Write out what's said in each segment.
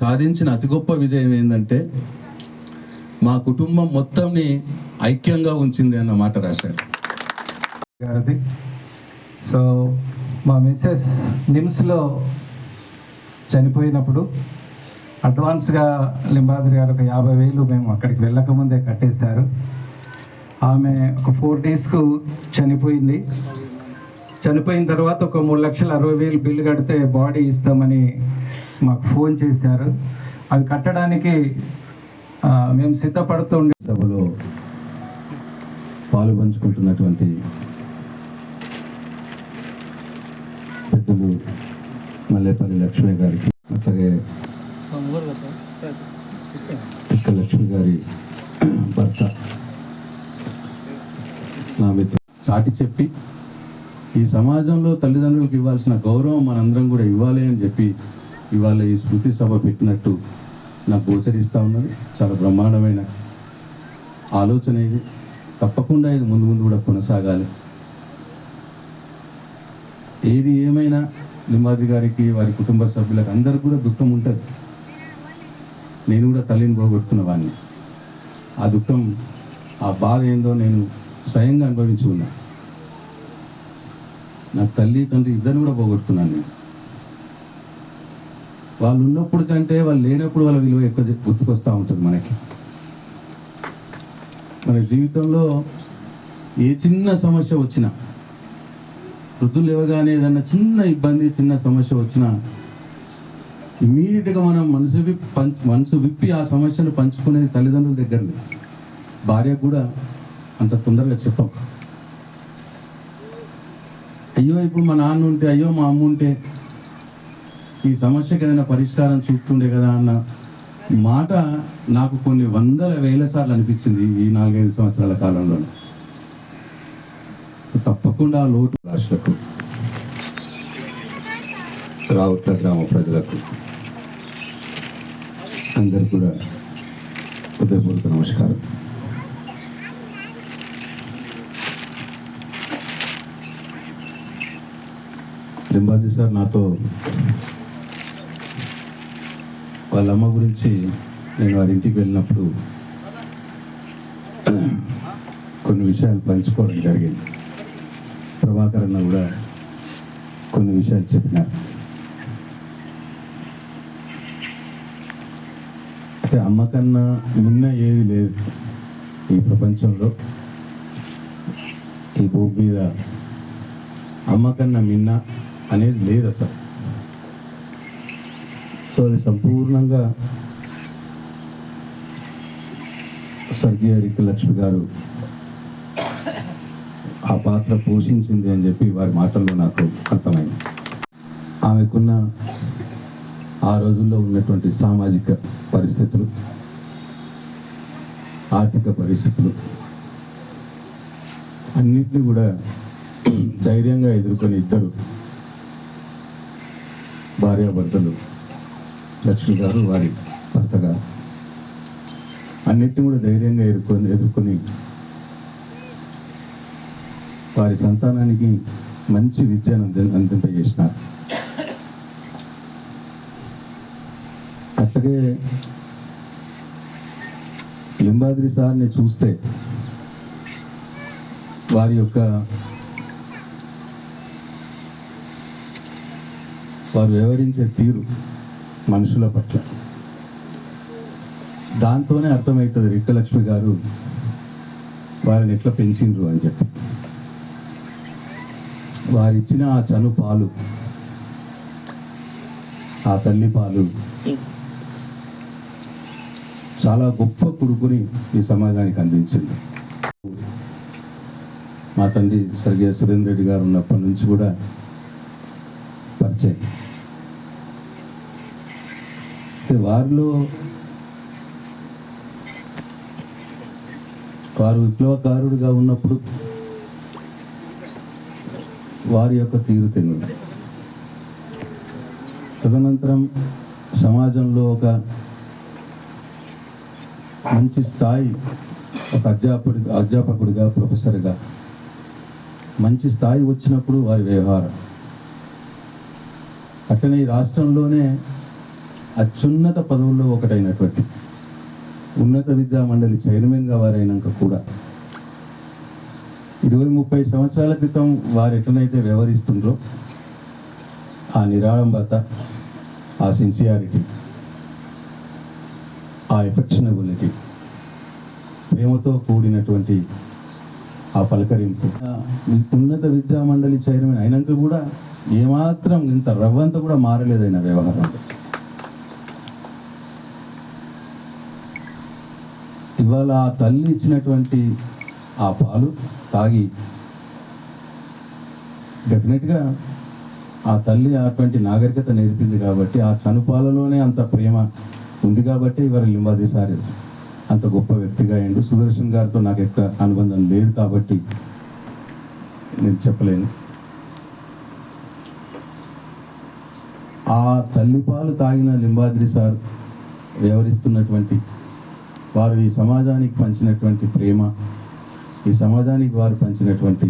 సాధించిన అతి గొప్ప విజయం ఏంటంటే మా కుటుంబం మొత్తంని ఐక్యంగా ఉంచింది అన్న మాట రాశారు. గారిది. సో మా మిస్సెస్ నిమ్స్లో చనిపోయినప్పుడు అడ్వాన్స్గా లింబాద్రి గారు ఒక యాభై వేలు మేము అక్కడికి వెళ్ళకముందే కట్టేశారు. ఆమె ఒక ఫోర్ డేస్కు చనిపోయింది. చనిపోయిన తర్వాత ఒక మూడు లక్షల అరవై వేలు బిల్లు కడితే బాడీ ఇస్తామని మాకు ఫోన్ చేశారు. అవి కట్టడానికి మేము సిద్ధపడుతుండే సభలో పాలు పంచుకుంటున్నటువంటి పెద్దలు మల్లేపల్లి లక్ష్మి గారికి అట్లాగే ఇక్క లక్ష్మి గారి భర్త నా మిత్ర చాటి చెప్పి ఈ సమాజంలో తల్లిదండ్రులకు ఇవ్వాల్సిన గౌరవం మనందరం కూడా ఇవ్వాలి అని చెప్పి ఇవాళ ఈ స్మృతి సభ పెట్టినట్టు నాకు గోచరిస్తూ ఉన్నది. చాలా బ్రహ్మాండమైన ఆలోచన ఇది. తప్పకుండా ఇది ముందు ముందు కూడా కొనసాగాలి. ఏది ఏమైనా నిమ్మాది గారికి వారి కుటుంబ సభ్యులకు అందరికి కూడా దుఃఖం ఉంటుంది. నేను కూడా తల్లిని పోగొట్టుకున్న వాడిని ఆ దుఃఖం ఆ బాధ ఏందో నేను స్వయంగా అనుభవించి ఉన్నా. నా తల్లి తండ్రి ఇద్దరు కూడా పోగొట్టుకున్నాను నేను. వాళ్ళు ఉన్నప్పుడు కంటే వాళ్ళు లేనప్పుడు వాళ్ళ విలువ ఎక్కువ గుర్తుకొస్తూ ఉంటుంది మనకి. మన జీవితంలో ఏ చిన్న సమస్య వచ్చినా వృద్ధులు లేవగానే ఏదన్నా చిన్న ఇబ్బంది చిన్న సమస్య వచ్చినా ఇమీడియట్గా మనం మనసు విప్పి పంచ్ మనసు విప్పి ఆ సమస్యను పంచుకునేది తల్లిదండ్రుల దగ్గరనే భార్య కూడా అంత తొందరగా చెప్పం. అయ్యో ఇప్పుడు మా నాన్న ఉంటే అయ్యో మా అమ్మ ఉంటే ఈ సమస్యకి ఏదైనా పరిష్కారం చూపుతుండే కదా అన్న మాట నాకు కొన్ని వందల వేల సార్లు అనిపించింది ఈ నాలుగైదు సంవత్సరాల కాలంలో తప్పకుండా లోటు రాష్ట్రకు రావుట్ల గ్రామ ప్రజలకు అందరు కూడా హృదయపూర్వక నమస్కారం. లింబాజీ సార్ నాతో వాళ్ళ అమ్మ గురించి నేను వారి ఇంటికి వెళ్ళినప్పుడు కొన్ని విషయాలు పంచుకోవడం జరిగింది. ప్రభాకర్ అన్న కూడా కొన్ని విషయాలు చెప్పినారు. అంటే అమ్మ కన్నా మిన్న ఏది లేదు ఈ ప్రపంచంలో. ఈ భూమి మీద అమ్మ కన్నా మిన్న అనేది లేదు అసలు. సో సంపూర్ణంగా స్వర్గీయ రిక్కు లక్ష్మి గారు ఆ పాత్ర పోషించింది అని చెప్పి వారి మాటల్లో నాకు అర్థమైంది. ఆమెకున్న ఆ రోజుల్లో ఉన్నటువంటి సామాజిక పరిస్థితులు ఆర్థిక పరిస్థితులు అన్నింటినీ కూడా ధైర్యంగా ఎదుర్కొని ఇద్దరు భార్యాభర్తలు లక్ష్మి గారు వారి భర్త గారు అన్నిటిని కూడా ధైర్యంగా ఎదుర్కొని ఎదుర్కొని వారి సంతానానికి మంచి విద్యను అంది అందింపజేసినారు. అట్లాగే లింబాద్రి సార్ని చూస్తే వారి యొక్క వారు వ్యవహరించే తీరు మనుషుల పట్ల. దాంతోనే అర్థమవుతుంది రిక్కలక్ష్మి గారు వారిని ఎట్లా పెంచిండ్రు అని చెప్పి. వారిచ్చిన ఆ చను పాలు ఆ తల్లి పాలు చాలా గొప్ప కొడుకుని ఈ సమాజానికి అందించింది. మా తండ్రి స్వర్గీయ సురేంద్ర రెడ్డి గారు ఉన్నప్పటి నుంచి కూడా పరిచయం. వారిలో వారు విప్లవకారుడిగా ఉన్నప్పుడు వారి యొక్క తీరుతెన్నులు తదనంతరం సమాజంలో ఒక మంచి స్థాయి ఒక అధ్యాపకుడి అధ్యాపకుడిగా ప్రొఫెసర్గా మంచి స్థాయి వచ్చినప్పుడు వారి వ్యవహారం. అట్లనే ఈ రాష్ట్రంలోనే అత్యున్నత పదవుల్లో ఒకటైనటువంటి ఉన్నత విద్యా మండలి చైర్మన్గా వారైనాక కూడా ఇరవై ముప్పై సంవత్సరాల క్రితం వారు ఎట్లనైతే వ్యవహరిస్తుండ్రో ఆ నిరాడంబత ఆ సిన్సియారిటీ ఆ ఎఫెక్షనబిలిటీ ప్రేమతో కూడినటువంటి ఆ పలకరింపు. ఉన్నత విద్యా మండలి చైర్మన్ అయినాక కూడా ఏమాత్రం ఇంత రవ్వంతా కూడా మారలేదైన వ్యవహారం ఇవాళ ఆ తల్లి ఇచ్చినటువంటి ఆ పాలు తాగి డెఫినెట్గా ఆ తల్లి అటువంటి నాగరికత నేర్పింది కాబట్టి ఆ చనుపాలలోనే అంత ప్రేమ ఉంది కాబట్టి ఇవాళ లింబాది సార్ అంత గొప్ప వ్యక్తిగా అయ్యండు. సుదర్శన్ గారితో నాకు ఎక్కువ అనుబంధం లేదు కాబట్టి నేను చెప్పలేను. ఆ తల్లిపాలు తాగిన లింబాద్రి సార్ వ్యవహరిస్తున్నటువంటి వారు ఈ సమాజానికి పంచినటువంటి ప్రేమ ఈ సమాజానికి వారు పంచినటువంటి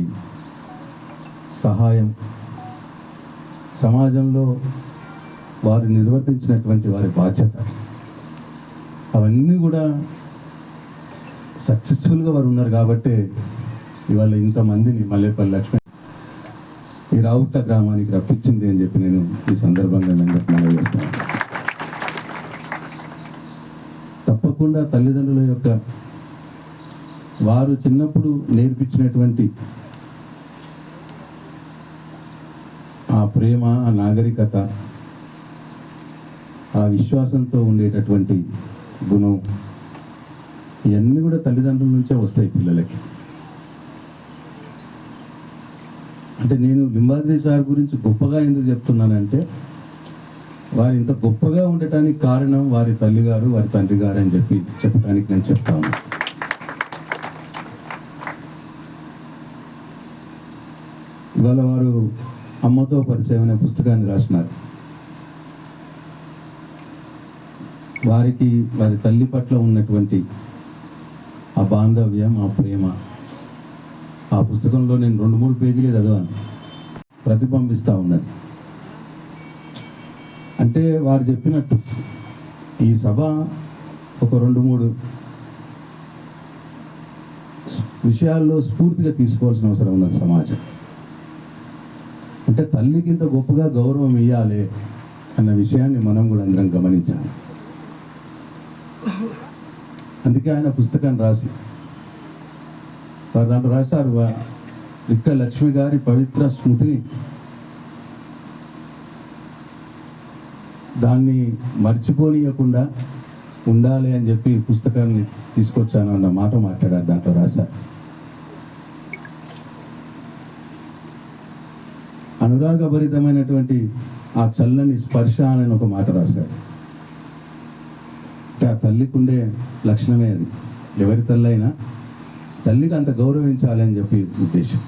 సహాయం సమాజంలో వారు నిర్వర్తించినటువంటి వారి బాధ్యత. అవన్నీ కూడా సక్సెస్ఫుల్గా వారు ఉన్నారు కాబట్టి ఇవాళ ఇంతమందిని మల్లేపల్లి లక్ష్మి ఈ రావుట గ్రామానికి రప్పించింది అని చెప్పి నేను ఈ సందర్భంగా నేను మనవి చేస్తాను తప్పకుండా తల్లిదండ్రుల యొక్క వారు చిన్నప్పుడు నేర్పించినటువంటి ఆ ప్రేమ ఆ నాగరికత ఆ విశ్వాసంతో ఉండేటటువంటి గుణం ఇవన్నీ కూడా తల్లిదండ్రుల నుంచే వస్తాయి పిల్లలకి. అంటే నేను బింబాద్రి సార్ గురించి గొప్పగా ఎందుకు చెప్తున్నానంటే వారు ఇంత గొప్పగా ఉండటానికి కారణం వారి తల్లి గారు వారి తండ్రి గారు అని చెప్పి చెప్పడానికి నేను చెప్తాను ఇవాళ వారు అమ్మతో పరిచయం అనే పుస్తకాన్ని రాసినారు. వారికి వారి తల్లి పట్ల ఉన్నటువంటి ఆ బాంధవ్యం ఆ ప్రేమ ఆ పుస్తకంలో నేను రెండు మూడు పేజీలే చదివాను. ప్రతిబింబిస్తూ ఉన్నది. అంటే వారు చెప్పినట్టు ఈ సభ ఒక రెండు మూడు విషయాల్లో స్ఫూర్తిగా తీసుకోవాల్సిన అవసరం ఉన్నది సమాజం. అంటే తల్లికి ఇంత గొప్పగా గౌరవం ఇవ్వాలి అన్న విషయాన్ని మనం కూడా అందరం గమనించాలి. అందుకే ఆయన పుస్తకాన్ని రాసి దాంట్లో రాశారు ఇక్క లక్ష్మి గారి పవిత్ర స్మృతిని దాన్ని మర్చిపోనీయకుండా ఉండాలి అని చెప్పి పుస్తకాన్ని తీసుకొచ్చాను అన్న మాట మాట్లాడారు దాంట్లో రాశారు. అనురాగభరితమైనటువంటి ఆ చల్లని స్పర్శ అని ఒక మాట రాశారు. అంటే ఆ తల్లికి ఉండే లక్షణమే అది. ఎవరి తల్లైనా తల్లికి అంత గౌరవించాలి అని చెప్పి ఉద్దేశం.